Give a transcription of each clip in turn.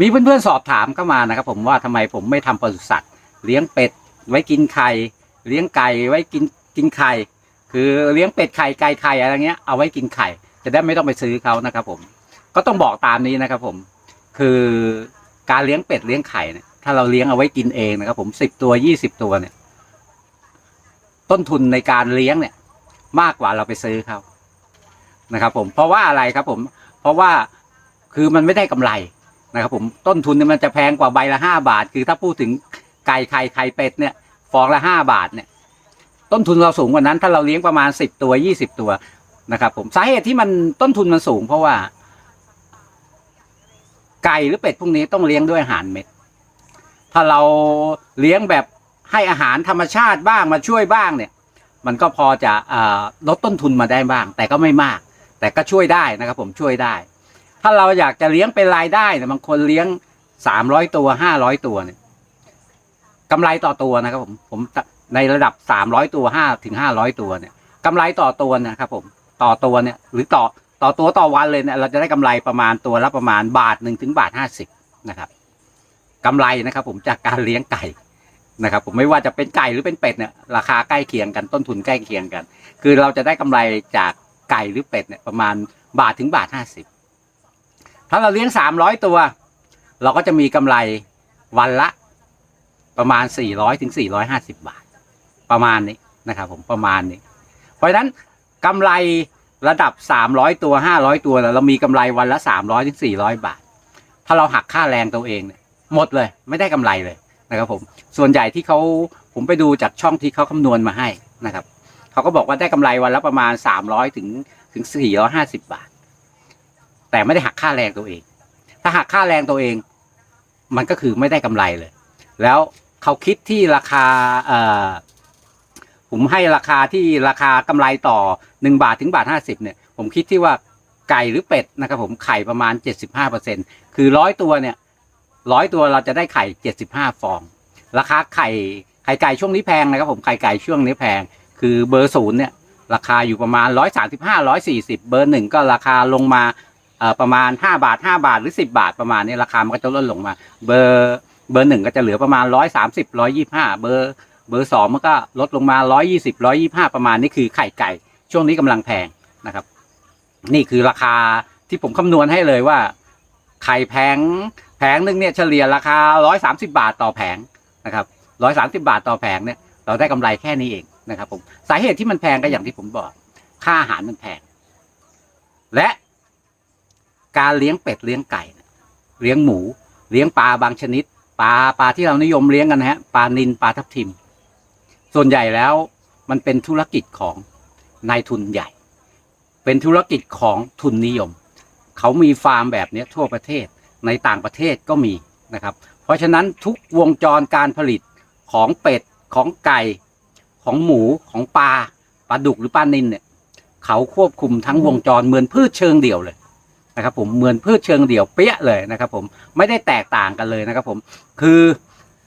มีเพื่อนๆสอบถามเข้ามานะครับ ผมว่าทำไมผมไม่ทำปศุสัตว์ เลี้ยงเป็ดไว้กินไข่เลี้ยงไก่ไว้กินกินไข่คือเลี้ยงเป็ดไข่ไก่ไข่อะไรเงี้ยเอาไว้กินไข่ จะได้ไม่ต้องไปซื้อเขานะครับ ผม ก็ต้องบอกตามนี้นะครับ ผม คือการเลี้ยงเป็ดเลี้ยงไข่เนี่ยถ้าเราเลี้ยงเอาไว้กินเองนะครับ ผมสิบตัวยี่สิบตัวเนี่ย ต้นทุนในการเลี้ยงเนี่ย มากกว่าเราไปซื้อเขานะครับ ผมเพราะว่าอะไรครับ ผม เพราะว่าคือมันไม่ได้กำไร นะครับผมต้นทุนเนี่ยมันจะแพงกว่าใบละห้าบาท คือถ้าพูดถึงไก่ไข่ไข่เป็ดเนี่ยฟองละห้าบาทเนี่ย ต้นทุนเราสูงกว่านั้น ถ้าเราเลี้ยงประมาณสิบตัวยี่สิบตัวนะครับ ผมสาเหตุที่มันต้นทุนมันสูง เพราะว่า ไก่หรือเป็ดพวกนี้ต้องเลี้ยงด้วยอาหารเม็ด ถ้าเราเลี้ยงแบบให้อาหารธรรมชาติบ้างมาช่วยบ้างเนี่ย มันก็พอจะอ่อลดต้นทุนมาได้บ้าง แต่ก็ไม่มาก แต่ก็ช่วยได้นะครับ ผมช่วยได้ ถ้าเราอยากจะเลี้ยงเป็นรายได้เนี่ยบางคนเลี้ยงสามร้อยตัวห้าร้อยตัวเนี่ยกำไรต่อตัวนะครับผมผมในระดับสามร้อยตัวห้าถึงห้าร้อยตัวเนี่ยกำไรต่อตัวนะครับผมต่อตัวเนี่ยหรือต่อต่อตัวต่อวันเลยเนี่ยเราจะได้กำไรประมาณตัวละประมาณบาทหนึ่งถึงบาทห้าสิบนะครับกำไรนะครับผมจากการเลี้ยงไก่นะครับผมไม่ว่าจะเป็นไก่หรือเป็นเป็ดเนี่ยราคาใกล้เคียงกันต้นทุนใกล้เคียงกัน คือเราจะได้กำไรจากไก่หรือเป็ดเนี่ยประมาณบาทถึงบาทห้าสิบ ถ้าเราเลี้ยงสามร้อยตัว เราก็จะมีกำไรวันละประมาณสี่ร้อยถึงสี่ร้อยห้าสิบบาท ประมาณนี้นะครับ ผมประมาณนี้ เพราะฉะนั้นกำไรระดับสามร้อยตัวห้าร้อยตัวเนี่ยเรามีกำไรวันละสามร้อยถึงสี่ร้อยบาท ถ้าเราหักค่าแรงตัวเองเนี่ยหมดเลยไม่ได้กำไรเลยนะครับผมส่วนใหญ่ที่เขาผมไปดูจากช่องที่เขาคำนวณมาให้นะครับเขาก็บอกว่าได้กำไรวันละประมาณสามร้อถึงถึงสี่ร้อยห้าสิบาท แต่ไม่ได้หักค่าแรงตัวเอง ถ้าหักค่าแรงตัวเอง มันก็คือไม่ได้กำไรเลย แล้วเขาคิดที่ราคาเอ่อผมให้ราคาที่ราคากำไรต่อหนึ่งบาทถึงบาทห้าสิบเนี่ย ผมคิดที่ว่าไก่หรือเป็ดนะครับผมไข่ประมาณเจ็ดสิบห้าเปอร์เซ็นคือร้อยตัวเนี่ยร้อยตัวเราจะได้ไข่เจ็ดสิบห้าฟอง ราคาไข่ไข่ไก่ช่วงนี้แพงนะครับผมไข่ไก่ช่วงนี้แพง คือเบอร์ศูนย์เนี่ยราคาอยู่ประมาณร้อยสาสิบห้าร้อยสี่สิบเบอร์หนึ่งก็ราคาลงมา ประมาณห้าบาทห้าบาทหรือสิบาทประมาณนี้ราคามันก็จะลดลงมา เบอร์เบอร์หนึ่งก็จะเหลือประมาณร้อยสามสิบร้อยยี่ห้าเบอร์เบอร์สองมันก็ลดลงมาร้อยยี่สิบร้อยยี่ห้าประมาณนี้คือไข่ไก่ ช่วงนี้กำลังแพงนะครับ นี่คือราคาที่ผมคำนวณให้เลยว่า ไข่แพงแผงหนึ่งเนี่ยเฉลี่ยราคาร้อยสามสิบาทต่อแผงนะครับร้อยสามสิบาทต่อแผงเนี่ยเราได้กำไรแค่นี้เองนะครับผมสาเหตุที่มันแพงก็อย่างที่ผมบอก ค่าอาหารมันแพง และ การเลี้ยงเป็ดเลี้ยงไก่เลี้ยงหมู เลี้ยงปลาบางชนิดปลาปลาที่เรานิยมเลี้ยงกันนะฮะปลานิลปลาทับทิม ส่วนใหญ่แล้วมันเป็นธุรกิจของนายทุนใหญ่ เป็นธุรกิจของทุนนิยม เขามีฟาร์มแบบนี้ทั่วประเทศในต่างประเทศก็มีนะครับ เพราะฉะนั้นทุกวงจรการผลิตของเป็ดของไก่ของหมูของปลาปลาดุกหรือปลานิลเนี่ยเขาควบคุมทั้งวงจรเหมือนพืชเชิงเดี่ยวเลย นะครับผมเหมือนพืชเชิงเดี่ยวเปี้ยเลยนะครับผมไม่ได้แตกต่างกันเลยนะครับผมคือ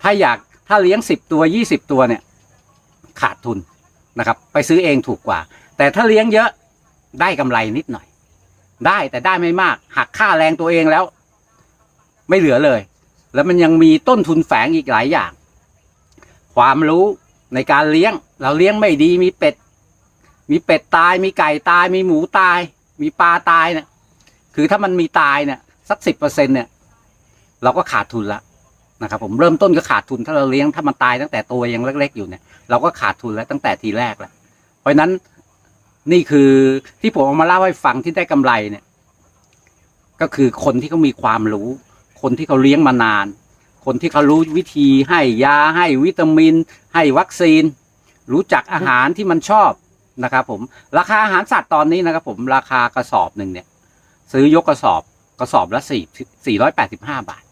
ถ้าอยากถ้าเลี้ยงสิบตัวยี่สิบตัวเนี่ยขาดทุนนะครับไปซื้อเองถูกกว่า แต่ถ้าเลี้ยงเยอะได้กำไรนิดหน่อย ได้แต่ได้ไม่มากหักค่าแรงตัวเองแล้ว ไม่เหลือเลย แล้วมันยังมีต้นทุนแฝงอีกหลายอย่าง ความรู้ในการเลี้ยง เราเลี้ยงไม่ดีมีเป็ด มีเป็ดตายมีไก่ตายมีหมูตาย มีปลาตายเนี่ย คือถ้ามันมีตายเนี่ยสักสิบเปอร์เซ็นเนี่ยเราก็ขาดทุนละนะครับผมเริ่มต้นก็ขาดทุนถ้าเราเลี้ยงถ้ามันตายตั้งแต่ตัวยังเล็ก ๆ อยู่เนี่ยเราก็ขาดทุนแล้วตั้งแต่ทีแรกแล้วเพราะฉะนั้นนี่คือที่ผมเอามาเล่าให้ฟังที่ได้กำไรเนี่ย ก็คือคนที่เขามีความรู้ คนที่เขาเลี้ยงมานาน คนที่เขารู้วิธีให้ยาให้วิตามิน ให้วัคซีน รู้จักอาหารที่มันชอบนะครับผมราคาอาหารสัตว์ตอนนี้นะครับผมราคากระสอบหนึ่งเนี่ย ซื้อยกกระสอบกระสอบละสี่สี่ร้อยแปดสิบห้าบาท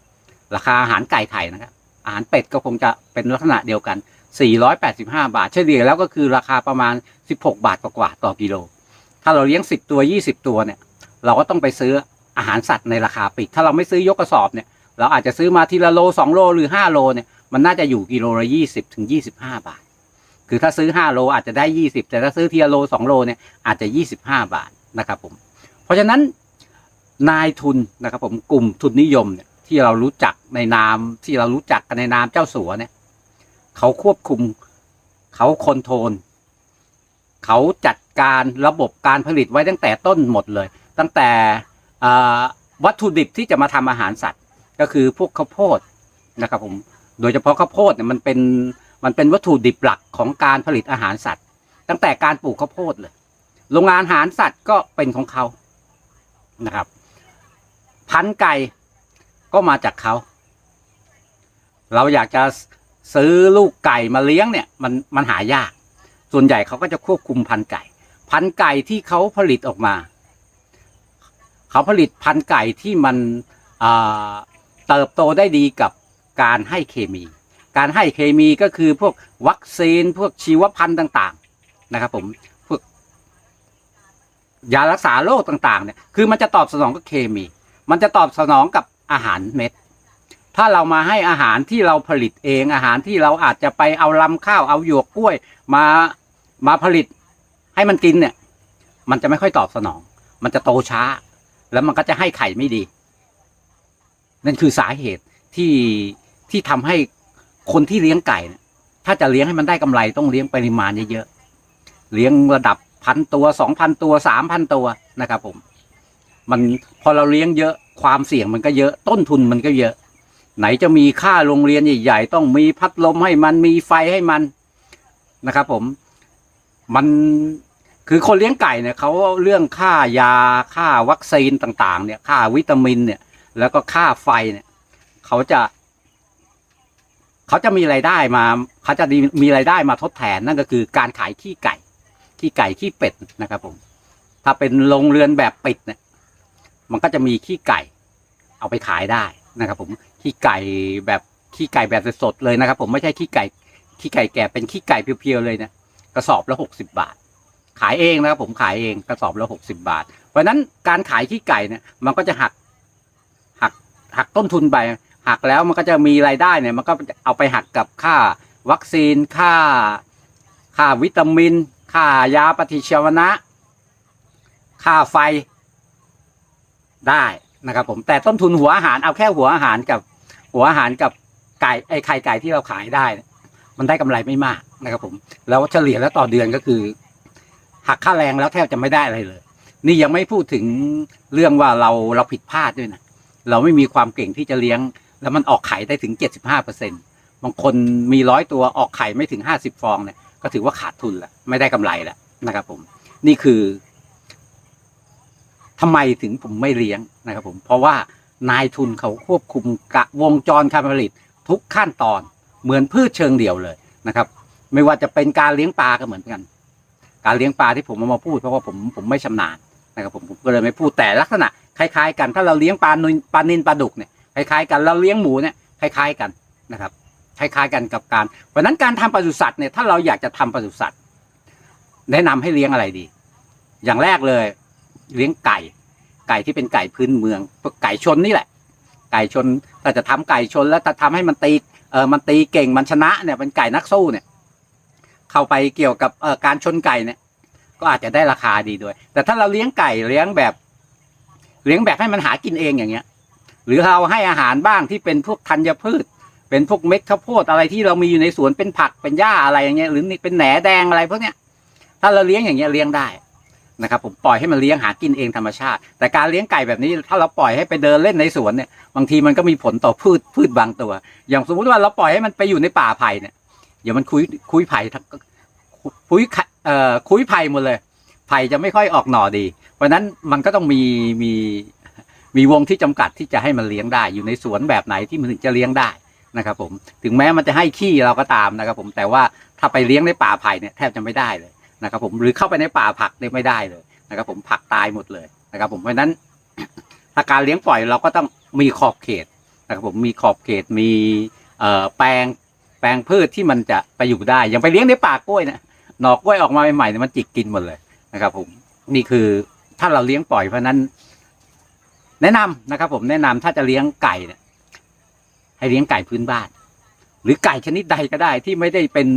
ราคาอาหารไก่ไข่นะครับ อาหารเป็ดก็คงจะเป็นลักษณะเดียวกัน 485 บาท เฉลี่ยแล้วก็คือราคาประมาณ 16 บาทกว่าต่อกิโล ถ้าเราเลี้ยง 10 ตัว 20 ตัวเนี่ย เราก็ต้องไปซื้ออาหารสัตว์ในราคาปลีกถ้าเราไม่ซื้อยกกระสอบเนี่ย เราอาจจะซื้อมาทีละโล 2 โลหรือ 5 โลเนี่ย มันน่าจะอยู่กิโลละ20 ถึง 25 บาท คือถ้าซื้อ 5 โลอาจจะได้ 20 แต่ถ้าซื้อทีละโล 2 โลเนี่ยอาจจะ 25 บาทนะครับผม เพราะฉะนั้น นายทุนนะครับผมกลุ่มทุนนิยมเนี่ยที่เรารู้จักในนามที่เรารู้จักกันในนามเจ้าสัวเนี่ยเขาควบคุมเขาคอนโทรลเขาจัดการระบบการผลิตไว้ตั้งแต่ต้นหมดเลย ตั้งแต่วัตถุดิบที่จะมาทำอาหารสัตว์ ก็คือพวกข้าวโพดนะครับผมโดยเฉพาะข้าวโพดเนี่ยมันเป็นมันเป็นวัตถุดิบหลักของการผลิตอาหารสัตว์ ตั้งแต่การปลูกข้าวโพดเลย โรงงานอาหารสัตว์ก็เป็นของเขานะครับ พันไก่ก็มาจากเขา เราอยากจะซื้อลูกไก่มาเลี้ยงเนี่ยมันมันหายาก ส่วนใหญ่เขาก็จะควบคุมพันไก่ พันไก่ที่เขาผลิตออกมา เขาผลิตพันไก่ที่มันเติบโตได้ดีกับการให้เคมี การให้เคมีก็คือพวกวัคซีนพวกชีวพันธุ์ต่างๆนะครับผมพวกยารักษาโรคต่างๆเนี่ยคือมันจะตอบสนองกับเคมี มันจะตอบสนองกับอาหารเม็ด ถ้าเรามาให้อาหารที่เราผลิตเองอาหารที่เราอาจจะไปเอาลำข้าวเอาหยวกกล้วยมามาผลิตให้มันกินเนี่ย มันจะไม่ค่อยตอบสนอง มันจะโตช้า แล้วมันก็จะให้ไข่ไม่ดี นั่นคือสาเหตุที่ที่ทำให้คนที่เลี้ยงไก่เนี่ยถ้าจะเลี้ยงให้มันได้กำไรต้องเลี้ยงปริมาณเยอะๆเลี้ยงระดับพันตัวสองพันตัวสามพันตัวนะครับผม มันพอเราเลี้ยงเยอะความเสี่ยงมันก็เยอะต้นทุนมันก็เยอะ ไหนจะมีค่าโรงเรียนใหญ่ๆต้องมีพัดลมให้มันมีไฟให้มันนะครับผมมันคือคนเลี้ยงไก่เนี่ยเขาเรื่องค่ายาค่าวัคซีนต่าง ๆ เนี่ย ค่าวิตามินเนี่ย แล้วก็ค่าไฟเนี่ยเขาจะ เขาจะมีรายได้มาเขาจะมีรายได้มาทดแทนนั่นก็คือการขายขี้ไก่ ขี้ไก่ขี้เป็ดนะครับผม ถ้าเป็นโรงเรือนแบบปิดเนี่ย มันก็จะมีขี้ไก่ เอาไปขายได้นะครับ ผมขี้ไก่แบบขี้ไก่แบบสดๆเลยนะครับ ผมไม่ใช่ขี้ไก่ขี้ไก่แก่เป็นขี้ไก่เพียวๆเลยนะกระสอบละหกสิบาท ขายเองนะครับผมขายเองกระสอบละหกสิบาท เพราะฉะนั้นการขายขี้ไก่เนี่ยมันก็จะหักหักหักต้นทุนไปหักแล้วมันก็จะมีรายได้เนี่ย มันก็เอาไปหักกับค่าวัคซีนค่าค่าวิตามิน ค่ายาปฏิชีวนะ ค่าไฟ ได้นะครับผมแต่ต้นทุนหัวอาหารเอาแค่หัวอาหารกับหัวอาหารกับไก่ไอไข่ไก่ที่เราขายได้ มันได้กำไรไม่มากนะครับผมแล้วเฉลี่ยแล้วต่อเดือนก็คือ หักค่าแรงแล้วแทบจะไม่ได้อะไรเลย นี่ยังไม่พูดถึงเรื่องว่าเราเราผิดพลาดด้วยนะเราไม่มีความเก่งที่จะเลี้ยง แล้วมันออกไข่ได้ถึงเจ็ดสิบห้าเปอร์เซ็นบางคนมีร้อยตัวออกไข่ไม่ถึงห้าสิบฟองเนี่ยก็ถือว่าขาดทุนล้วไม่ได้กำไรล้วนะครับผมนี่คือ ทำไมถึงผมไม่เลี้ยงนะครับผมเพราะว่านายทุนเขาควบคุมกะวงจรการผลิตทุกขั้นตอนเหมือนพืชเชิงเดี่ยวเลยนะครับ ไม่ว่าจะเป็นการเลี้ยงปลาก็เหมือนกัน การเลี้ยงปลาที่ผมเอามาพูดเพราะว่าผมผมไม่ชำนาญนะครับผมผมก็เลยไม่พูดแต่ลักษณะคล้ายๆ กันถ้าเราเลี้ยงปลานินปลานินปลาดุกเนี่ยคล้ายๆ กันเราเลี้ยงหมูเนี่ยคล้าย ๆกันนะครับคล้ายๆ กันกับการเพราะฉะนั้นการทำปศุสัตว์เนี่ยถ้าเราอยากจะทำปศุสัตว์แนะนำให้เลี้ยงอะไรดี อย่างแรกเลย เลี้ยงไก่ ไก่ที่เป็นไก่พื้นเมืองไก่ชนนี่แหละ ไก่ชนถ้าจะทำไก่ชนแล้วถ้าทำให้มันตีเออมันตีเก่งมันชนะเนี่ยเป็นไก่นักสู้เนี่ยเข้าไปเกี่ยวกับเออการชนไก่เนี่ย ก็อาจจะได้ราคาดีด้วย แต่ถ้าเราเลี้ยงไก่เลี้ยงแบบ เลี้ยงแบบให้มันหากินเองอย่างเงี้ย หรือเราให้อาหารบ้างที่เป็นพวกธัญพืช เป็นพวกเม็ดข้าวโพดอะไรที่เรามีอยู่ในสวนเป็นผักเป็นหญ้าอะไรอย่างเงี้ยหรือเป็นแหนแดงอะไรพวกเนี้ยถ้าเราเลี้ยงอย่างเงี้ยเลี้ยงได้ นะครับผมปล่อยให้มันเลี้ยงหากินเองธรรมชาติ แต่การเลี้ยงไก่แบบนี้ถ้าเราปล่อยให้ไปเดินเล่นในสวนเนี่ยบางทีมันก็มีผลต่อพืชพืชบางตัว อย่างสมมุติว่าเราปล่อยให้มันไปอยู่ในป่าไผ่เนี่ยเดี๋ยวมันคุยคุยไผ่ทั้งคุยเอ่อคุยไผ่หมดเลย ไผ่จะไม่ค่อยออกหน่อดี เพราะนั้นมันก็ต้องมีมีมีวงที่จำกัดที่จะให้มันเลี้ยงได้ อยู่ในสวนแบบไหนที่มันถึงจะเลี้ยงได้นะครับผมถึงแม้มันจะให้ขี้เราก็ตามนะครับผมแต่ว่าถ้าไปเลี้ยงในป่าไผ่เนี่ยแทบจะไม่ได้เลย นะครับผมหรือเข้าไปในป่าผักเนี่ยไม่ได้เลยนะครับผมผักตายหมดเลยนะครับผมเพราะฉะนั้นถ้าการเลี้ยงปล่อยเราก็ต้องมีขอบเขตนะครับผมมีขอบเขตมีแปลงแปลงพืชที่มันจะไปอยู่ได้อย่างไปเลี้ยงในป่ากล้วยเนี่ยหนอกกล้วยออกมาใหม่ๆเนี่ยมันจิกกินหมดเลยนะครับผมนี่คือถ้าเราเลี้ยงปล่อยเพราะนั้น แนะนำนะครับ ผมแนะนำถ้าจะเลี้ยงไก่เนี่ยให้เลี้ยงไก่พื้นบ้าน หรือไก่ชนิดใดก็ได้ที่ไม่ได้เป็น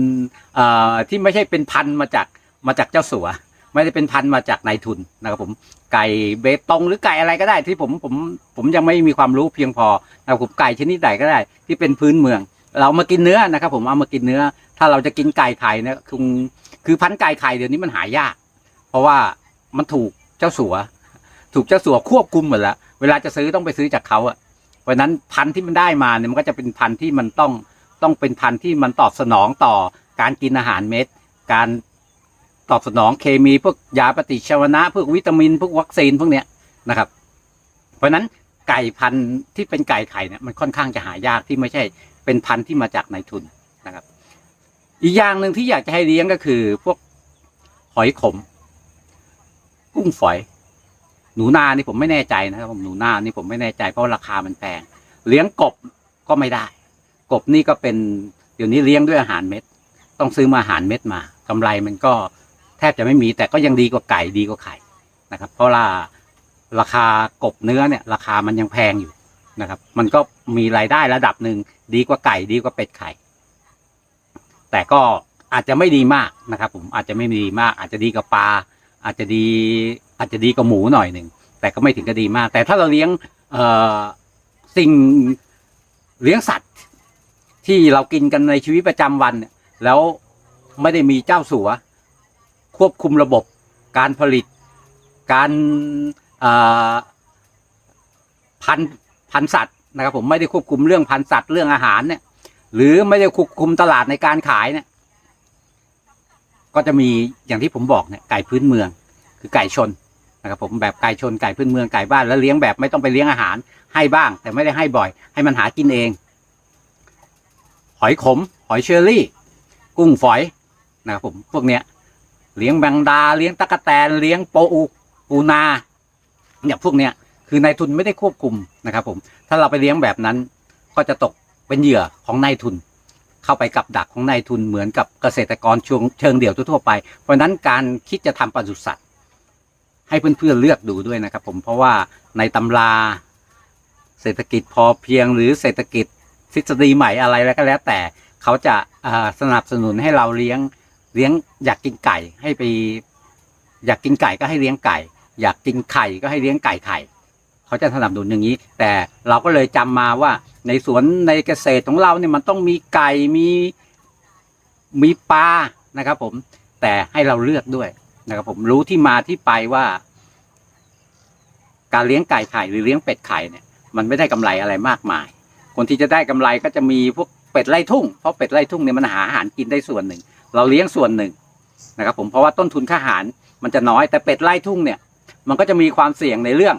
ที่ไม่ใช่เป็นพันธุ์มาจาก มาจากเจ้าสัว ไม่ได้เป็นพันธุ์มาจากนายทุนนะครับผมไก่เบตงหรือไก่อะไรก็ได้ที่ผมผมผมยังไม่มีความรู้เพียงพอนะครับผมไก่ชนิดใดก็ได้ ที่เป็นพื้นเมือง เรามากินเนื้อนะครับ ผมเอามากินเนื้อ ถ้าเราจะกินไก่ไข่เนี่ยคือคือพันธุ์ไก่ไข่เดี๋ยวนี้มันหายาก เพราะว่ามันถูกเจ้าสัว ถูกเจ้าสัวควบคุมหมดแล้วเวลาจะซื้อต้องไปซื้อจากเขาอะเพราะฉะนั้นพันธุ์ที่มันได้มาเนี่ยมันก็จะเป็นพันธุ์ที่มันต้องต้องเป็นพันธุ์ที่มันตอบสนองต่อการกินอาหารเม็ด การ ตอบสนองเคมีพวกยาปฏิชีวนะพวกวิตามิน พวกวัคซีนพวกเนี้ยนะครับ เพราะนั้นไก่พันธุ์ที่เป็นไก่ไข่เนี่ยมันค่อนข้างจะหายากที่ไม่ใช่เป็นพันธุ์ที่มาจากนายทุนนะครับ อีกอย่างหนึ่งที่อยากจะให้เลี้ยงก็คือพวกหอยขม กุ้งฝอย หนูนานี่ผมไม่แน่ใจนะครับผมหนูนานี่ผมไม่แน่ใจเพราะราคามันแพงเลี้ยงกบก็ไม่ได้ กบนี่ก็เป็นเดี๋ยวนี้เลี้ยงด้วยอาหารเม็ด ต้องซื้อมาอาหารเม็ดมากำไรมันก็ แทบจะไม่มีแต่ก็ยังดีกว่าไก่ดีกว่าไข่นะครับ เพราะว่าราคากบเนื้อเนี่ย ราคามันยังแพงอยู่นะครับ มันก็มีรายได้ระดับหนึ่งดีกว่าไก่ดีกว่าเป็ดไข่ แต่ก็อาจจะไม่ดีมากนะครับ ผมอาจจะไม่ดีมาก อาจจะดีกับปลาอาจจะดีอาจจะดีกับหมูหน่อยหนึ่งแต่ก็ไม่ถึงกับดีมาก แต่ถ้าเราเลี้ยงเอ่อสิ่งเลี้ยงสัตว์ ที่เรากินกันในชีวิตประจำวันแล้วไม่ได้มีเจ้าสัว ควบคุมระบบการผลิต การพันพันสัตว์นะครับผมไม่ได้ควบคุมเรื่องพันสัตว์เรื่องอาหารเนี่ย หรือไม่ได้ควบคุมตลาดในการขายเนี่ย ก็จะมีอย่างที่ผมบอกเนี่ยไก่พื้นเมือง คือไก่ชนนะครับผมแบบไก่ชนไก่พื้นเมืองไก่บ้านแล้วเลี้ยงแบบไม่ต้องไปเลี้ยงอาหารให้บ้าง แต่ไม่ได้ให้บ่อย ให้มันหากินเอง หอยขม หอยเชอรี่ กุ้งฝอยนะครับผมพวกเนี้ย เลี้ยงแบงดาเลี้ยงตะกแตนเลี้ยงโปอูปูนาเนี่ยพวกเนี้ยคือนายทุนไม่ได้ควบคุมนะครับผมถ้าเราไปเลี้ยงแบบนั้น ก็จะตกเป็นเหยื่อของนายทุน เข้าไปกับดักของนายทุนเหมือนกับเกษตรกรเชิงเชิงเดี่ยวทั่วไป เพราะนั้นการคิดจะทำปศุสัตว์ ให้เพื่อนๆเลือกดูด้วยนะครับผมเพราะว่าในตำราเศรษฐกิจพอเพียงหรือเศรษฐกิจทฤษฎีใหม่อะไรแล้วก็แล้วแต่เขาจะสนับสนุนให้เราเลี้ยง เลี้ยงอยากกินไก่ให้ไป อยากกินไก่ก็ให้เลี้ยงไก่ อยากกินไข่ก็ให้เลี้ยงไก่ไข่เขาจะสนับสนุนอย่างนี้ แต่เราก็เลยจำมาว่า ในสวนในเกษตรของเราเนี่ยมันต้องมีไก่มีมีปลานะครับ ผมแต่ให้เราเลือกด้วยนะครับ ผมรู้ที่มาที่ไปว่า การเลี้ยงไก่ไข่หรือเลี้ยงเป็ดไข่เนี่ย มันไม่ได้กำไรอะไรมากมาย คนที่จะได้กำไรก็จะมีพวกเป็ดไล่ทุ่งเพราะเป็ดไล่ทุ่งเนี่ยมันหาอาหารกินได้ส่วนหนึ่ง เราเลี้ยงส่วนหนึ่งนะครับผมเพราะว่าต้นทุนค่าอาหารมันจะน้อยแต่เป็ดไล่ทุ่งเนี่ย มันก็จะมีความเสี่ยงในเรื่อง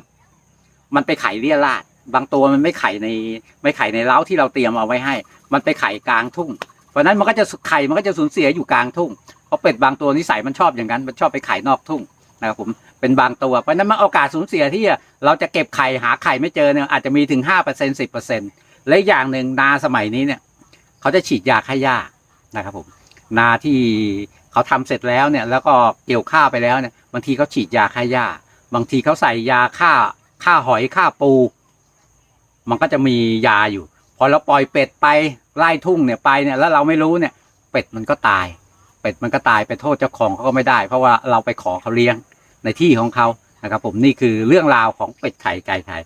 มันไปไข่เลี่ยราดบางตัวมันไม่ไข่ในไม่ไข่ในเล้าที่เราเตรียมเอาไว้ให้ มันไปไข่กลางทุ่ง เพราะนั้นมันก็จะไข่มันก็จะสูญเสียอยู่กลางทุ่งเพราะเป็ดบางตัวนิสัยมันชอบอย่างนั้น มันชอบไปไข่นอกทุ่งนะครับผมเป็นบางตัวเพราะนั้นมันโอกาสสูญเสียที่เราจะเก็บไข่หาไข่ไม่เจอเนี่ยอาจจะมีถึงห้าเปอร์เซ็นสิบเปอร์เซ็นและอีกอย่างหนึ่งนาสมัยนี้เนี่ย เขาจะฉีดยาฆ่าหญ้านะครับผม นาที่เขาทำเสร็จแล้วเนี่ยแล้วก็เกี่ยวข้าวไปแล้วเนี่ยบางทีเขาฉีดยาฆ่าหญ้า บางทีเขาใส่ยาฆ่าฆ่าหอยฆ่าปู มันก็จะมียาอยู่ พอเราปล่อยเป็ดไปไล่ทุ่งเนี่ยไปเนี่ยแล้วเราไม่รู้เนี่ย เป็ดมันก็ตาย เป็ดมันก็ตายไปโทษเจ้าของเขาก็ไม่ได้ เพราะว่าเราไปขอเขาเลี้ยงในที่ของเขานะครับผมนี่คือเรื่องราวของเป็ดไข่ไก่ไข่